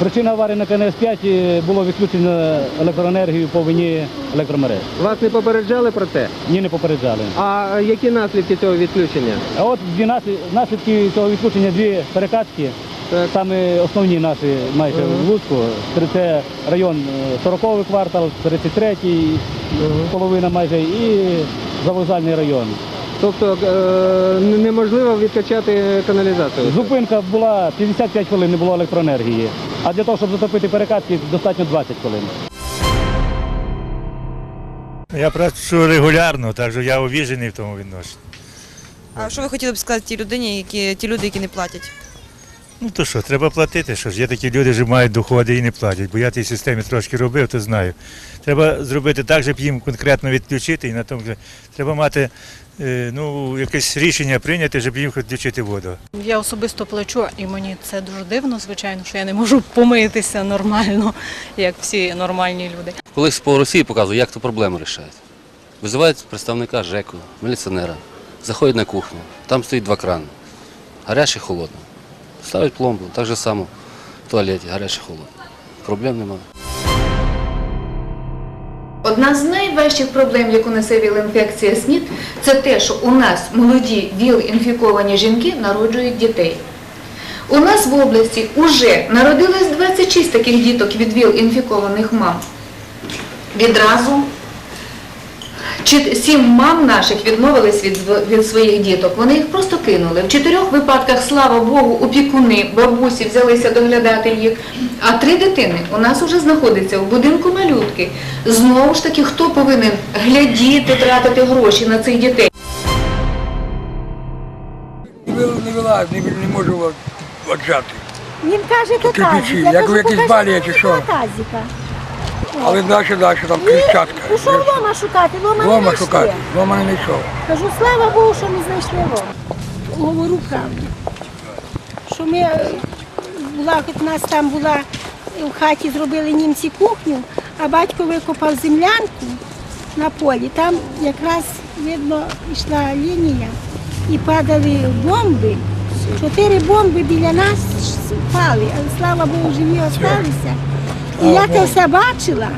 Причина аварії на КНС-5 було відключення електроенергії по вині електромереж. Вас не попереджали про те? Ні, не попереджали. А які наслідки цього відключення? А от дві наслід- наслідки цього відключення дві перекатки, Так. саме основні наші майже в Луцьку. Це район е, 40-й квартал, 33-й, половина майже і завокзальний район. Тобто е, неможливо відкачати каналізацію? Зупинка була 55 хвилин, не було електроенергії. А для того, щоб затопити перекатки, достатньо 20 хвилин. Я працюю регулярно, так що я обіжений в тому відношенні. А що ви хотіли б сказати тій людині, які ті люди, які не платять? Ну то що, треба платити, що ж є такі люди, що мають доходи і не платять. Бо я в тій системі трошки робив, то знаю. Треба зробити так, щоб їм конкретно відключити, і на тому же треба мати ну, якесь рішення прийняти, щоб їм відключити воду. Я особисто плачу, і мені це дуже дивно, звичайно, що я не можу помитися нормально, як всі нормальні люди. Колись по Росії показували, як ту проблему рішають. Визивають представника ЖЕКу, міліціонера, заходять на кухню, там стоїть два крани. Гаряче і холодне. Ставить пломбу, так же само в туалеті, гаряче і холодне. Проблем немає. Одна з найважчих проблем, яку несе ВІЛ-інфекція СНІД, це те, що у нас молоді ВІЛ-інфіковані жінки народжують дітей. У нас в області вже народилось 26 таких діток від ВІЛ-інфікованих мам. Відразу сім мам наших відмовились від, від своїх діток. Вони їх просто кинули. В чотирьох випадках, слава Богу, опікуни, бабусі взялися доглядати їх. А три дитини у нас вже знаходяться в будинку малютки. Знову ж таки, хто повинен глядіти, тратити гроші на цих дітей? Не вил- не вилазь, не, не можу отжати. Він каже Я як кажу, у якійсь балі, чи що? Але далі, далі, там кричатка. Пішов лома шукати, лома, не Лома знайшли. шукати, лома не знайшов. Кажу, слава Богу, що не знайшли лома. Говорю правду. Що ми, е, була, хоч у нас там була, е, в хаті зробили німці кухню, а батько викопав землянку на полі. Там якраз, видно, йшла лінія і падали бомби. Чотири бомби біля нас впали, але слава Богу, живі залишилися. І я це все бачила.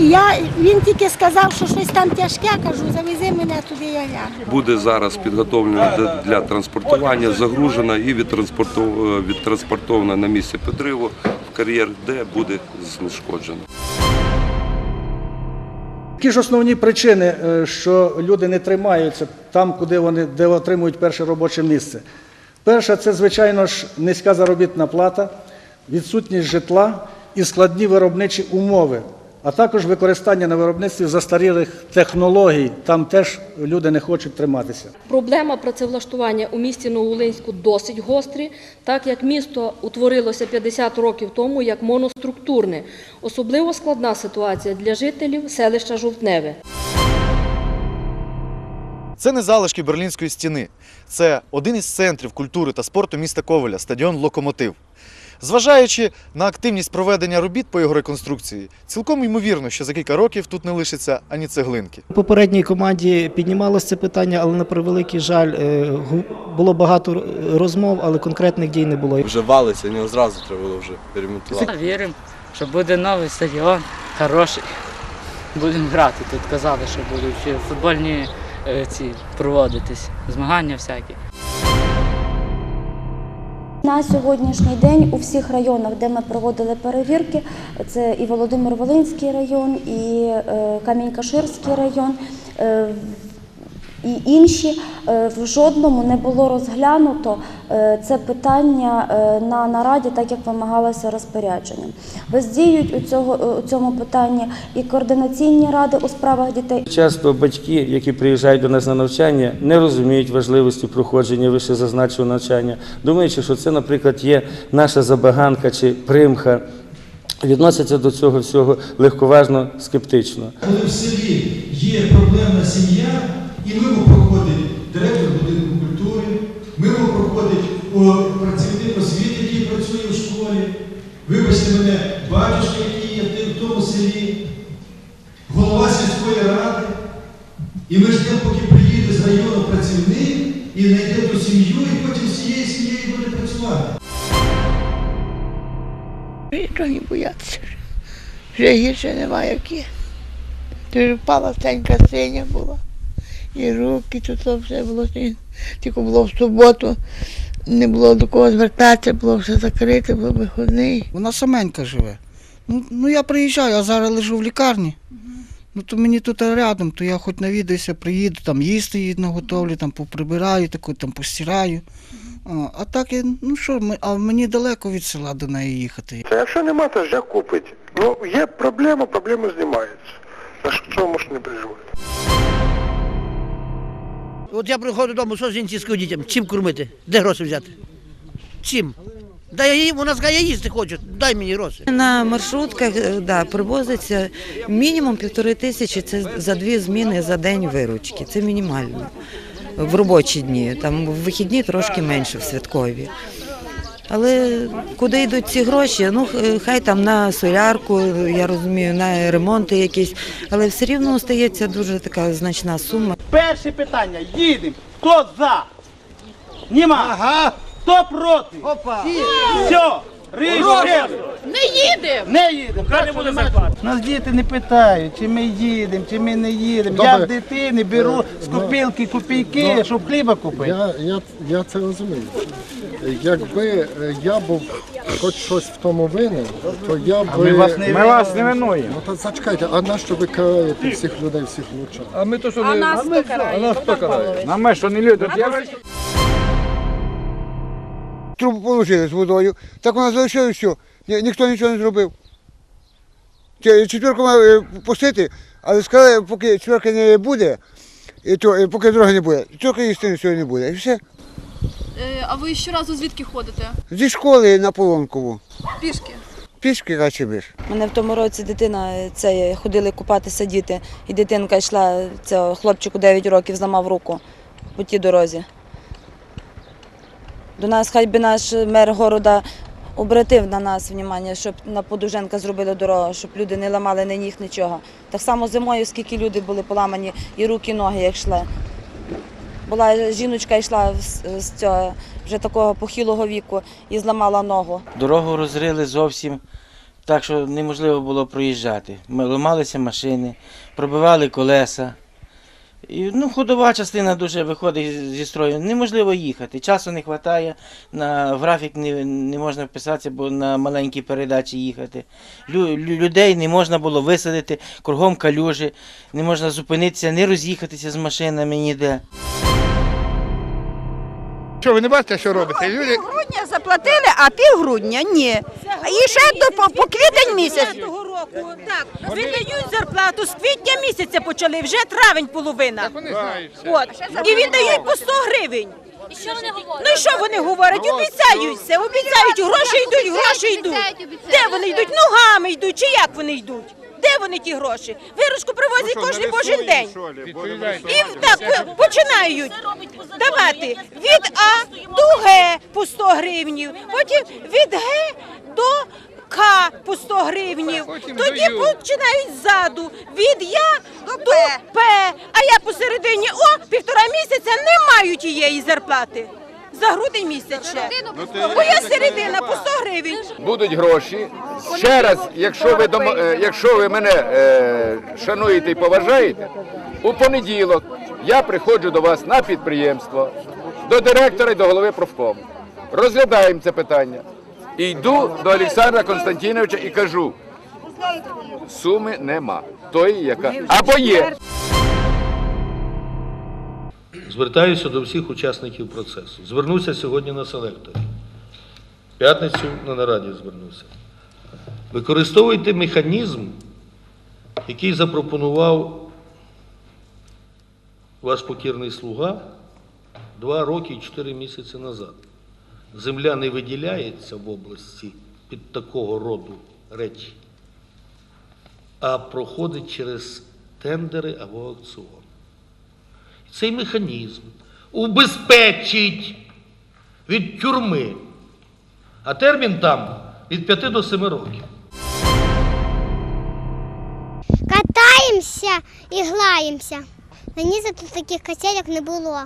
І я, він тільки сказав, що щось там тяжке, кажу, завези мене туди, я ляжу. буде зараз підготовлена для- для транспортування, загружена і відтранспортована, відтранспортована на місце підриву в кар'єр, де буде знешкоджена. Які ж основні причини, е, що люди не тримаються там, куди вони де отримують перше робоче місце? Перше, це, звичайно ж, низька заробітна плата, відсутність житла і складні виробничі умови, а також використання на виробництві застарілих технологій. Там теж люди не хочуть триматися. Проблема працевлаштування у місті Новолинську досить гострі, так як місто утворилося 50 років тому як моноструктурне. Особливо складна ситуація для жителів селища Жовтневе. Це не залишки Берлінської стіни. Це один із центрів культури та спорту міста Ковеля, стадіон Локомотив. Зважаючи на активність проведення робіт по його реконструкції, цілком ймовірно, що за кілька років тут не лишиться ані цеглинки. У попередній команді піднімалося це питання, але на превеликий жаль, е, гу- було багато розмов, але конкретних дій не було. Вже валиться, не одразу треба було вже ремонтувати. Віримо, що буде новий стадіон, хороший. Будемо грати. Тут казали, що будуть футбольні ці проводитись, змагання всякі. На сьогоднішній день у всіх районах, де ми проводили перевірки, це і Володимир Волинський район, і е, Камінь-Каширський район. І інші е, в жодному не було розглянуто е, це питання е, на нараді, так як вимагалося розпорядженням. Бездіють у цього у цьому питанні і координаційні ради у справах дітей. Часто батьки, які приїжджають до нас на навчання, не розуміють важливості проходження вище зазначеного навчання, думаючи, що це, наприклад, є наша забаганка чи примха. Відносяться до цього всього легковажно, скептично. Коли в селі є проблемна сім'я, і мимо проходить директор будинку культури, мимо проходить о, працівник освіти, який працює в школі, вибачте мене, батюшка, який є в тому селі, голова сільської ради. І ми ждемо, поки приїде з району працівник і знайде ту сім'ю, і потім з цією сім'єю буде працювати. Нічого не боятися. Вже гірше немає як є. Дуже впала стенька синя була. І руки, тут все було. Тільки було в суботу, не було до кого звертатися, було все закрите, був виходний. Вона саменька живе. Ну, ну я приїжджаю, а зараз лежу в лікарні. Ну то мені тут рядом, то я хоч навідаюся, приїду, там їсти їй наготовлю, там поприбираю, таку, там постираю. А, а так я, ну що, ми- а мені далеко від села до неї їхати. Та якщо нема, то ж як купить. Ну, є проблема, проблема знімається. На що можеш не переживати? От я приходжу додому, що жінці з дітям? Чим кормити? Де гроші взяти? Чим? Дай я їм, вона скаже, я їсти хочу, дай мені гроші. На маршрутках е, да, привозиться мінімум півтори тисячі. Це за дві зміни за день виручки. Це мінімально. В робочі дні. Там в вихідні трошки менше в святкові. Але куди йдуть ці гроші? Ну хай там на солярку, я розумію, на ремонти якісь, але все рівно стається дуже така значна сума. Перше питання, їдемо. Хто за? Нема. Ага. Хто проти? Опа. Все. Рішили. Не їдемо! Не їдемо. Хай не буде зарплати. Нас діти не питають, чи ми їдемо, чи ми не їдемо. Я в дитини беру з копілки копійки, щоб хліба купити. Я, я, я це розумію. Якби е, я був хоч щось в тому винен, то я би... ми вас не Ми вас не винуємо. Ну то зачекайте, а на що ви караєте всіх людей, всіх влучан? А ми то що а нас хто карає? А нас хто карає? На ми що не люди. Трубу положили з водою, так вона залишила все. Ні, ніхто нічого не зробив. Четверку мав е, пустити, але сказали, поки четверки не буде, і то, е, поки дороги не буде, четверка їсти нічого не буде. І все. А ви щоразу звідки ходите? Зі школи на Полонкову. Пішки. Пішки радше. У мене в тому році дитина це ходили купатися діти, і дитинка йшла, це хлопчику 9 років зламав руку по тій дорозі. До нас хай би наш мер города обратив на нас увагу, щоб на Подуженка зробили дорогу, щоб люди не ламали ні ніг, нічого. Так само зимою, скільки люди були поламані, і руки, і ноги як йшли. Була жіночка йшла з, цього вже такого похилого віку і зламала ногу. Дорогу розрили зовсім так, що неможливо було проїжджати. Ламалися машини, пробивали колеса. І, ну, ходова частина дуже виходить зі строю. Неможливо їхати. Часу не вистачає, на графік не, не можна вписатися, бо на маленькій передачі їхати. Лю, лю- людей не можна було висадити, кругом калюжі, не можна зупинитися, не роз'їхатися з машинами ніде. Що ви не бачите, що робите? Люди грудня заплатили, а півгрудня ні. І ще до по, по квітень місяць. Року. Так, віддають зарплату з квітня місяця почали, вже травень половина. От. І віддають по 100 гривень. І що вони говорять? Ну і що вони говорять? Обіцяють все, обіцяють, гроші йдуть, гроші йдуть. Де вони йдуть? Ногами йдуть, чи як вони йдуть? Де вони ті гроші? Виручку привозять кожен божий день. І так починають давати від А до Г по 100 гривнів, потім від Г до К по 100 гривнів. Тоді починають ззаду від Я до П. А я посередині о півтора місяця не маю тієї зарплати. За грудень місяць ще. Бо я середина по 100 гривень. Будуть гроші. Ще раз, якщо ви, дома- е, якщо ви мене е, шануєте і поважаєте, у понеділок я приходжу до вас на підприємство, до директора і до голови профкому. Розглядаємо це питання. І йду до Олександра Константиновича і кажу, суми нема. Тої, яка або є. Звертаюся до всіх учасників процесу. Звернуся сьогодні на селекторі. В П'ятницю на нараді звернуся. Використовуйте механізм, який запропонував ваш покірний слуга два роки і чотири місяці назад. Земля не виділяється в області під такого роду речі, а проходить через тендери або аукціон. Цей механізм убезпечить від тюрми, а термін там від 5 до 7 років. Катаємося і граємося. Мені за тут таких качелек не було.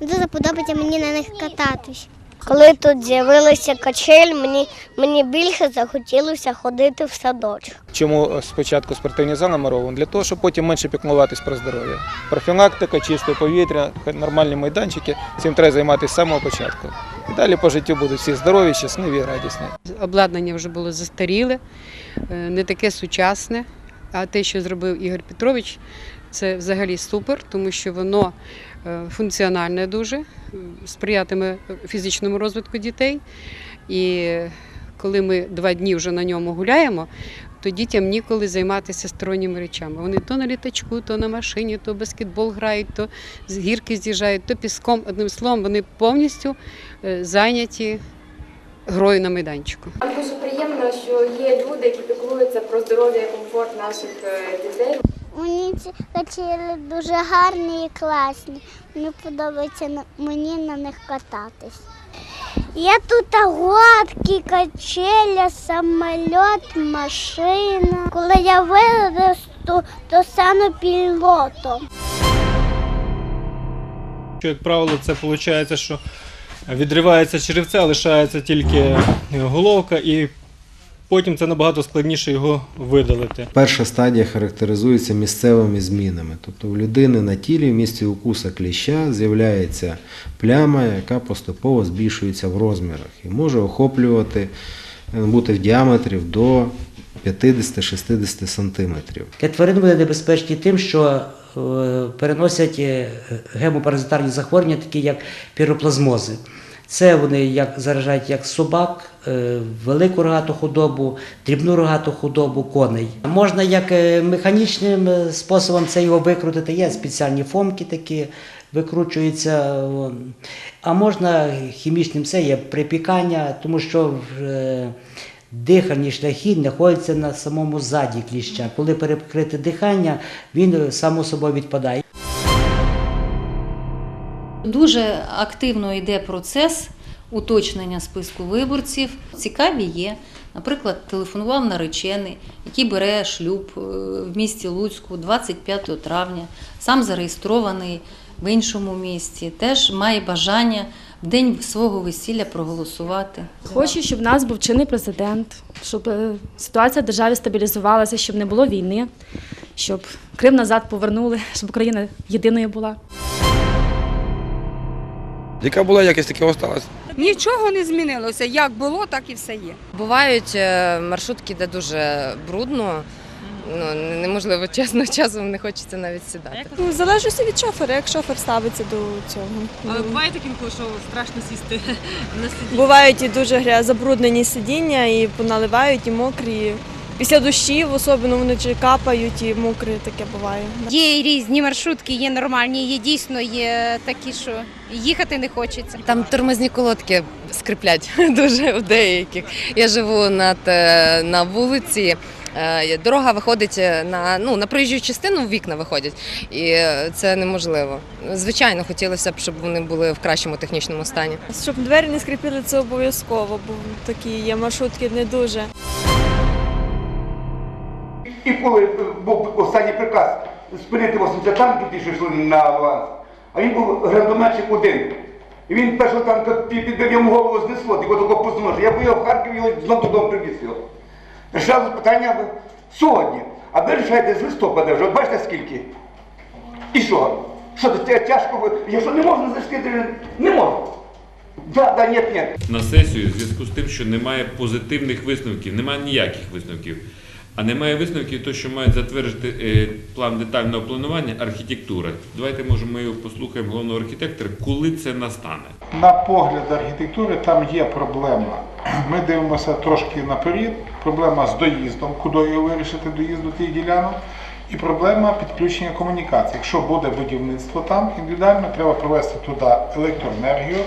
Дуже подобається мені на них кататись. Коли тут з'явилася качель, мені, мені більше захотілося ходити в садочок. Чому спочатку спортивні зали намаровані? Для того, щоб потім менше піклуватись про здоров'я. Профілактика, чисте повітря, нормальні майданчики. Цим треба займатися з самого початку. І далі по життю будуть всі здорові, щасливі і радісні. Обладнання вже було застаріле, е, не таке сучасне. А те, що зробив Ігор Петрович, це взагалі супер, тому що воно е, функціональне дуже, сприятиме фізичному розвитку дітей. І коли ми два дні вже на ньому гуляємо, то дітям ніколи займатися сторонніми речами. Вони то на літачку, то на машині, то баскетбол грають, то з гірки з'їжджають, то піском. Одним словом, вони повністю е, зайняті грою на майданчику. Дуже приємно, що є люди, які піклуються про здоров'я і комфорт наших е, дітей. Ці качелі дуже гарні і класні. Мені подобається мені на них кататись. Я тут горки, качеля, самоліт, машина. Коли я виросту, то стану пілотом. Як правило, це виходить, що відривається черевце, лишається тільки головка, і потім це набагато складніше його видалити. Перша стадія характеризується місцевими змінами. Тобто в людини на тілі в місці укуса кліща з'являється пляма, яка поступово збільшується в розмірах і може охоплювати, е, бути в діаметрі до 50-60 сантиметрів. Для тварин вони небезпечні тим, що е, переносять е, гемопаразитарні захворювання, такі як піроплазмози. Це вони як заражають як собак, е, велику рогату худобу, дрібну рогату худобу, коней. Можна як е, механічним е, способом це його викрутити. Є спеціальні фомки такі, викручуються. А можна хімічним це є припікання, тому що дихальні шляхи знаходяться на самому заді кліща. Коли перекрите дихання, він само собою відпадає. Дуже активно йде процес уточнення списку виборців. Цікаві є. Наприклад, телефонував наречений, який бере шлюб е, в місті Луцьку 25 травня, сам зареєстрований в іншому місті, теж має бажання в день свого весілля проголосувати. Хочу, щоб в нас був чинний президент, щоб е, ситуація в державі стабілізувалася, щоб не було війни, щоб Крим назад повернули, щоб Україна єдиною була. Яка була якість, така осталась. Нічого не змінилося. Як було, так і все є. Бувають е, маршрутки, де дуже брудно. Ну, неможливо, чесно, часом не хочеться навіть сідати. Ну, залежить від шофера, як шофер ставиться до цього. Але буває таким, коли що страшно сісти на сидіння? Бувають і дуже гря- забруднені сидіння, і поналивають, і мокрі. Після дощів, особливо вони чи капають, і мокрі таке буває. Є і різні маршрутки, є нормальні, є дійсно, є такі, що їхати не хочеться. Там тормозні колодки скриплять дуже у деяких. Я живу над, е, на вулиці. е, Дорога виходить на, ну, на проїжджу частину, вікна виходять, і е, це неможливо. Звичайно, хотілося б, щоб вони були в кращому технічному стані. Щоб двері не скріпили, це обов'язково, бо такі є маршрутки не дуже. І коли був останній приказ спинити 80 танків, ті, що йшли на аванс, а він був гранатометчик один. І він першого танка підбив йому голову знесло, його такого позножив. Я поїхав в Харків, його знов додому привіз його. Рішали питання сьогодні. А ви рішаєте з листопада вже, бачите скільки? І що? Що це тяжко? ви- Я що не можна захистити? Не можу. Да, да, ні, ні. на сесію в зв'язку з тим, що немає позитивних висновків, немає ніяких висновків. А немає висновків, то що мають затвердити е, план детального планування архітектура. Давайте може ми послухаємо головного архітектора, коли це настане. На погляд архітектури там є проблема. Ми дивимося трошки наперед. Проблема з доїздом, куди його вирішити доїзд до тих ділянок. І проблема підключення комунікацій. Якщо буде будівництво там, індивідуально треба провести туди електроенергію,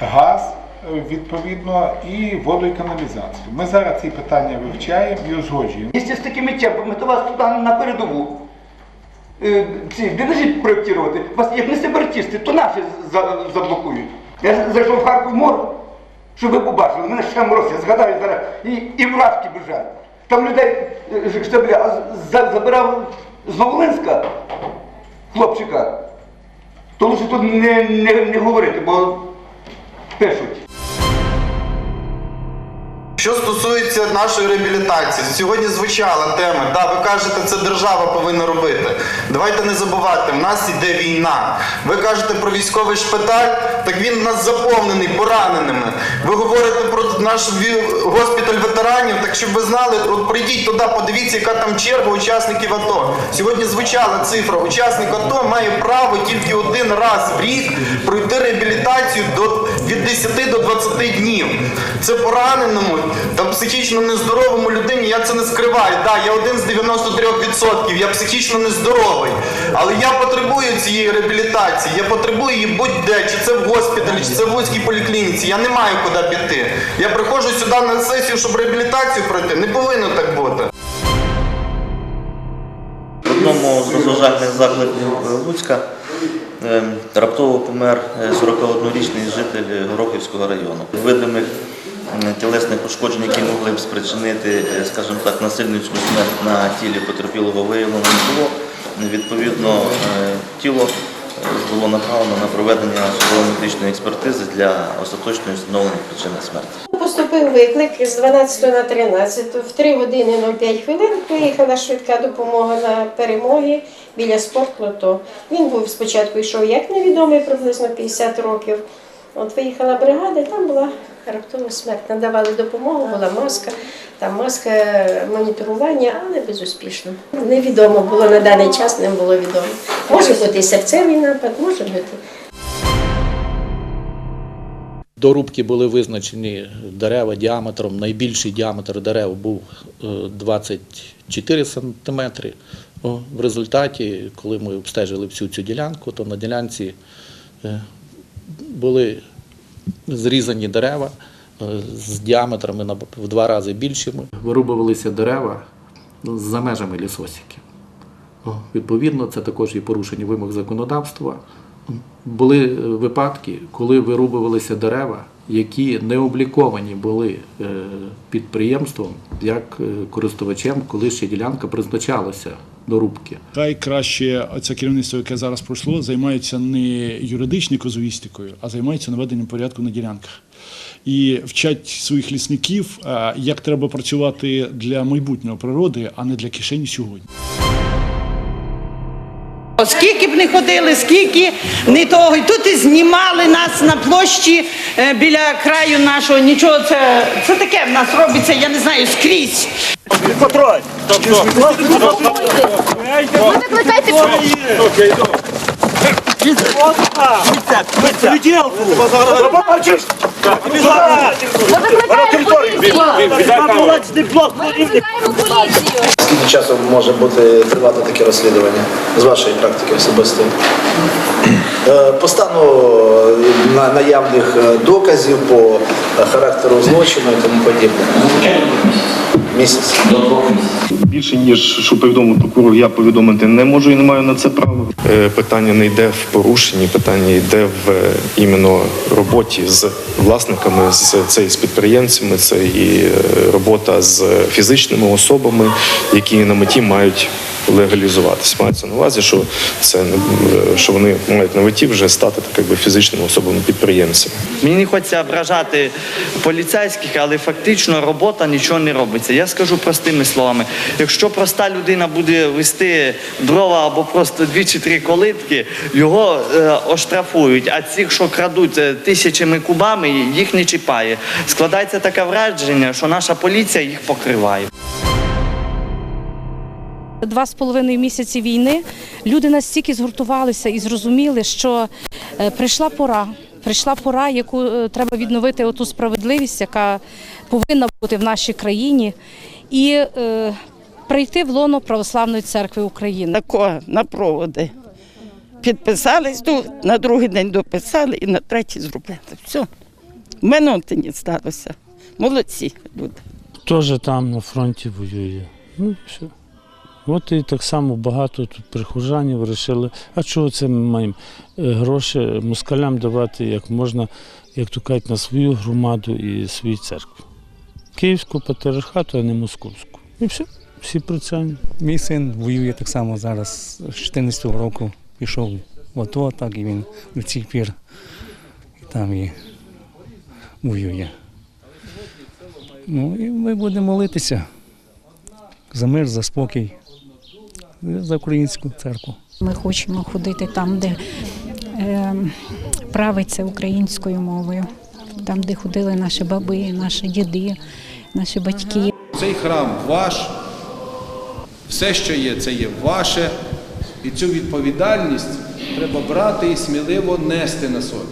газ, відповідно, і воду і каналізацію. Ми зараз ці питання вивчаємо і узгоджуємо. Якщо з такими темпами, то вас туди на передову. Е, ці, де проєктувати, вас як не сепаратисти, то наші заблокують. Я зайшов в Харків мор, щоб ви побачили, мене ще мороз, я згадаю зараз, і, і мурашки біжать. Там людей е, штабля за- забирав з Новолинська хлопчика. То лише тут не, не, не говорити, бо пишуть. Що стосується нашої реабілітації, сьогодні звучала тема, да, ви кажете, це держава повинна робити. Давайте не забувати, в нас іде війна. Ви кажете про військовий шпиталь, так він у нас заповнений пораненими. Ви говорите про наш госпіталь ветеранів, так щоб ви знали, от прийдіть туди, подивіться, яка там черга учасників АТО. Сьогодні звучала цифра. Учасник АТО має право тільки один раз в рік пройти реабілітацію до, від 10 до 20 днів. Це пораненому та психічно нездоровому людині, я це не скриваю. Да, я один з 93%, я психічно нездоровий. Але я потребую цієї реабілітації, я потребую її будь-де, чи це в госпіталі, чи це в вузькій поліклініці. Я не маю куди піти. Я приходжу сюди на сесію, щоб реабілітацію пройти. Не повинно так бути. В одному з розважальних закладів Луцька раптово помер е, 41-річний житель Горохівського району. Видимих тілесних пошкоджень, які могли б спричинити, е, скажімо так, насильницьку смерть на тілі потерпілого виявлено не було. Відповідно, е, тіло е, було направлено на проведення судово-медичної експертизи для остаточної встановлення причини смерті. Поступив виклик з 12 на 13. В 3 години 05 хвилин приїхала швидка допомога на перемоги біля спортлото. Він був спочатку йшов як невідомий, приблизно 50 років. От виїхала бригада, і там була раптова смерть. Надавали допомогу, була маска, там маска моніторування, але безуспішно. Невідомо було на даний час, не було відомо. Може бути і серцевий напад, може бути. До рубки були визначені дерева діаметром. Найбільший діаметр дерев був е, 24 сантиметри. О, В результаті, коли ми обстежили всю цю ділянку, то на ділянці е, були зрізані дерева е, з діаметрами в два рази більшими. Вирубувалися дерева за межами лісосіків. Відповідно, це також і порушення вимог законодавства. Були е, випадки, коли вирубувалися дерева, які не обліковані були підприємством як користувачем, коли ще ділянка призначалася до рубки. Хай краще це керівництво, яке зараз пройшло, займається не юридичною казуїстикою, а займається наведенням порядку на ділянках. І вчать своїх лісників, як треба працювати для майбутнього природи, а не для кишені сьогодні. Скільки б не ходили, скільки не того. І тут і знімали нас на площі е, біля краю нашого. Нічого, це, це таке в нас робиться, я не знаю, скрізь. Контроль! викликайте Скільки часу може бути тривати таке розслідування з вашої практики особистої? Е, По стану е, наявних е, доказів, по характеру злочину і тому подібне. Місяць. до Більше ніж що повідомив прокурор, я повідомити не можу і не маю на це права. Е, Питання не йде в порушенні, питання йде в е, іменно роботі з власниками, з це і з підприємцями, це і е, робота з фізичними особами, які на меті мають легалізуватися. Мається на увазі, що це е, що вони мають на меті вже стати так якби фізичними особами підприємцями. Мені не хочеться ображати поліцейських, але фактично робота нічого не робиться. Я скажу простими словами: якщо проста людина буде вести дрова або просто дві чи три колитки, його е, оштрафують. А ці, що крадуть е, тисячами кубами, їх не чіпає. Складається таке враження, що наша поліція їх покриває. Два з половиною місяці війни люди настільки згуртувалися і зрозуміли, що е, прийшла пора. Прийшла пора, яку е, треба відновити оту справедливість, яка повинна бути в нашій країні, і е, прийти в лоно Православної церкви України. На кого? На проводи. Підписались, ну, на другий день дописали і на третій зробили. Все. В мене от не сталося. Молодці люди. Теж там на фронті воює. Ну, все. От і так само багато тут прихожанів вирішили, а чого це ми маємо е, гроші москалям давати, як можна, як то кажуть, на свою громаду і свою церкву. Київську патріархату, а не московську. І все, всі це. Мій син воює так само зараз з 14 року пішов в АТО, так і він до цих пір і там і воює. Ну і ми будемо молитися за мир, за спокій, за українську церкву. Ми хочемо ходити там, де е, правиться українською мовою, там, де ходили наші баби, наші діди, наші батьки. Цей храм ваш, все, що є, це є ваше. І цю відповідальність треба брати і сміливо нести на собі.